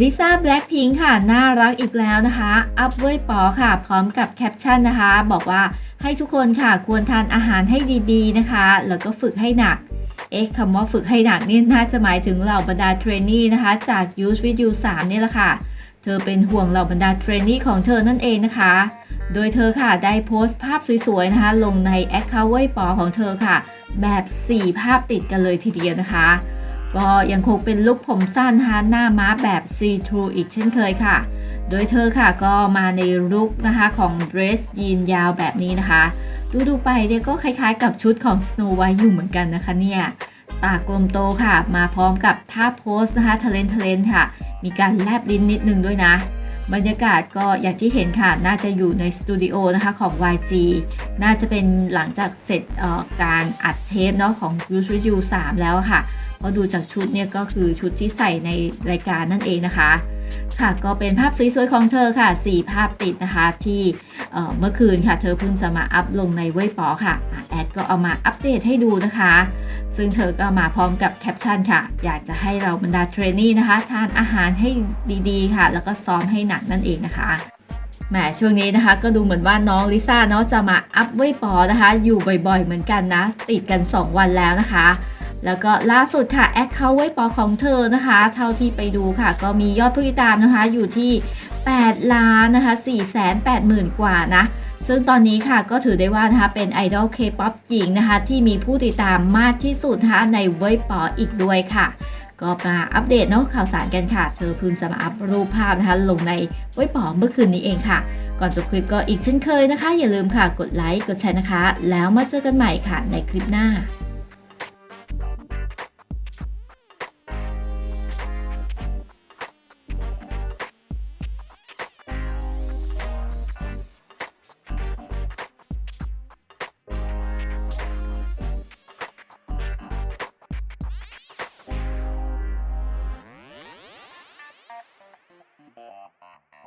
ลิซ่าแบล็ k พิงค่ะ น่ารักอีกแล้วนะคะ อัพเว้ยปอค่ะ พร้อมกับแคปชั่นนะคะ บอกว่าให้ทุกคนค่ะ ควรทานอาหารให้ดีๆนะคะ แล้วก็ฝึกให้หนัก เอ๊ะคำว่าฝึกให้หนักนี่น่าจะหมายถึงเหล่าบรรดาเทรนนี่นะคะ จาก Use With You 3นี่แหละค่ะ เธอเป็นห่วงเหล่าบรรดาเทรนนี่ของเธอนั่นเองนะคะ โดยเธอค่ะ ได้โพสต์ภาพสวยๆนะคะ ลงในแอคเคาท์เว้ยปอของเธอค่ะ แบบ 4 ภาพติดกันเลยทีเดียวนะคะ ก็ยังคงเป็นลุคผมสั้นฮะหน้าม้าแบบ see through อีกเช่นเคยค่ะ โดยเธอค่ะก็มาในลุคนะคะของเดรสยีนยาวแบบนี้นะคะ ดูดูไปเนี่ยก็คล้ายๆ กับชุดของ Snow White อยู่เหมือนกันนะคะเนี่ยตากลมโตค่ะ มาพร้อมกับท่าโพสนะคะทะเลนทะเลนค่ะ มีการแลบลิ้นนิดนึงด้วยนะ บรรยากาศก็อย่างที่เห็นค่ะ น่าจะอยู่ในสตูดิโอนะคะของ YG น่าจะเป็นหลังจากเสร็จการอัดเทปเนาะของ Use With You 3แล้วค่ะเพราะดูจากชุดเนี่ยก็คือชุดที่ใส่ในรายการนั่นเองนะคะ ค่ะก็เป็นภาพสวยๆของเธอค่ะ 4 ภาพติดนะคะที่เมื่อคืนค่ะ เธอเพิ่งจะมาอัพลงในเว่ยป๋อค่ะ แอดก็เอามาอัปเดตให้ดูนะคะ ซึ่งเธอก็มาพร้อมกับแคปชั่นค่ะ อยากจะให้เราบรรดาเทรนนี่นะคะ ทานอาหารให้ดีๆค่ะ แล้วก็ซ้อมให้หนักนั่นเองนะคะแหมช่วงนี้นะคะก็ดูเหมือนว่าน้องลิซ่าเนาะจะมาอัพเว่ยปอนะคะ อยู่บ่อยๆ เหมือนกันนะ ติดกัน 2 วันแล้วนะคะ แล้วก็ล่าสุดค่ะแอคเคาท์เว่ยปอของเธอนะคะ เท่าที่ไปดูค่ะ ก็มียอดผู้ติดตามนะคะอยู่ที่ 8 ล้านนะคะ4 8 0 0 0 0 กว่านะ ซึ่งตอนนี้ค่ะก็ถือได้ว่านะคะเป็นไอดอลเคป๊อปหญิงนะคะ ที่มีผู้ติดตามมากที่สุดนะคะในเว่ยปออีกด้วยค่ะก็มาอัปเดตเนาะข่าวสารกันค่ะ เธอพิ่งจะมาอัพรูปภาพนะคะ ลงในเว่ยปอเมื่อคืนนี้เองค่ะ ก่อนจบคลิปก็อีกเช่นเคยนะคะ อย่าลืมค่ะ กดไลค์ กดแชร์นะคะ แล้วมาเจอกันใหม่ค่ะในคลิปหน้า